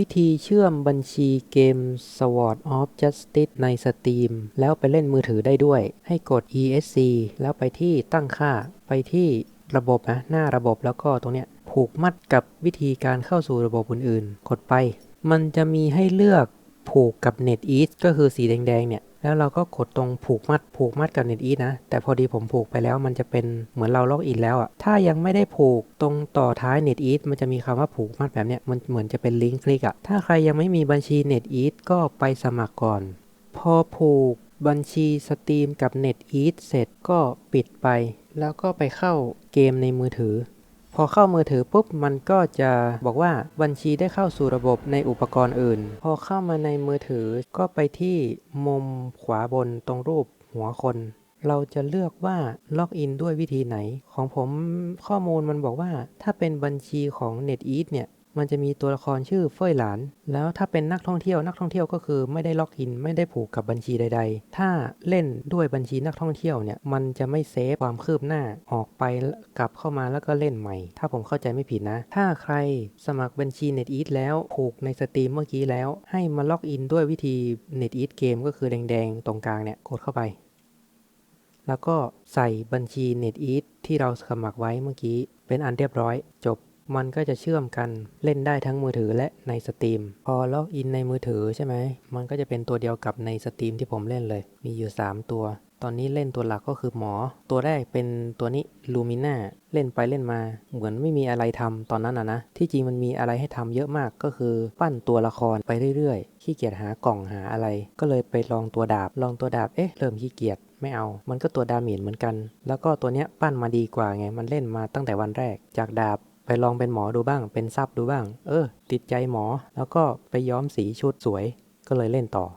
วิธีเชื่อมบัญชีเกม Sword of Justice ใน Steam แล้วไปเล่นมือถือได้ด้วย ให้กด ESC แล้วไปที่ตั้งค่า ไปที่ระบบนะ หน้าระบบแล้วก็ตรงเนี้ยผูกมัดกับวิธีการเข้าสู่ระบบอื่นๆ กดไป มันจะมีให้เลือก ผูกกับ NetEase ก็คือสีแดงๆเนี่ยแล้วเราก็กดตรงผูกมัดผูกมัดกับ NetEase นะ แต่พอดีผมผูกไปแล้วมันจะเป็นเหมือนเราล็อกอินแล้วอะ่ะถ้ายังไม่ได้ผูกตรงต่อท้าย NetEase มันจะมีคำว่าผูกมัดแบบเนี้ยมันเหมือนจะเป็นลิงก์คลิกอะ่ะถ้าใครยังไม่มีบัญชี NetEase ก็ไปสมัครก่อน พอผูกบัญชีสตรีมกับ NetEase เสร็จก็ปิดไป แล้วก็ไปเข้าเกมในมือถือ พอเข้ามือถือปุ๊บมันก็จะบอกว่าบัญชีได้เข้าสู่ระบบในอุปกรณ์อื่น พอเข้ามาในมือถือก็ไปที่มุมขวาบนตรงรูปหัวคน เราจะเลือกว่าล็อกอินด้วยวิธีไหน ของผมข้อมูลมันบอกว่าถ้าเป็นบัญชีของ NetEase เนี่ย มันจะมีตัวละครชื่อเฟยหลาน แล้วถ้าเป็นนักท่องเที่ยวนักท่องเที่ยวก็คือไม่ได้ล็อกอิน ไม่ได้ผูกกับบัญชีใด ๆ ถ้าเล่นด้วยบัญชีนักท่องเที่ยวเนี่ยมันจะไม่เซฟความคืบหน้าออกไปกลับเข้ามาแล้วก็เล่นใหม่ ถ้าผมเข้าใจไม่ผิดนะ ถ้าใครสมัครบัญชี NetEase แล้วผูกในสตรีมเมื่อกี้แล้ว ให้มาล็อกอินด้วยวิธี NetEase เกมก็คือแดงๆ ตรงกลางเนี่ยกดเข้าไป แล้วก็ใส่บัญชี NetEase ที่เราสมัครไว้เมื่อกี้เป็นอันเรียบร้อยจบ มันก็จะเชื่อมกันเล่นได้ทั้งมือถือและในสตรีมพอล็อกอินในมือถือใช่ไหม มันก็จะเป็นตัวเดียวกับในสตรีมที่ผมเล่นเลย มีอยู่ 3 ตัว ตอนนี้เล่นตัวหลักก็คือหมอ ตัวแรกเป็นตัวนี้ลูมิน่าเล่นไปเล่นมา เหมือนไม่มีอะไรทำตอนนั้นอะนะ ที่จริงมันมีอะไรให้ทำเยอะมากก็คือปั้นตัวละครไปเรื่อยๆ ขี้เกียจหากล่องหาอะไร ก็เลยไปลองตัวดาบ ลองตัวดาบ เอ๊ะ เริ่มขี้เกียจไม่เอา มันก็ตัวดาเมจเหมือนกัน แล้วก็ตัวเนี้ยปั้นมาดีกว่าไง มันเล่นมาตั้งแต่วันแรก จากดาบ ไปลองเป็นหมอดูบ้าง เป็นซับดูบ้าง เออ ติดใจหมอ แล้วก็ไปย้อมสีชุดสวย ก็เลยเล่นต่อ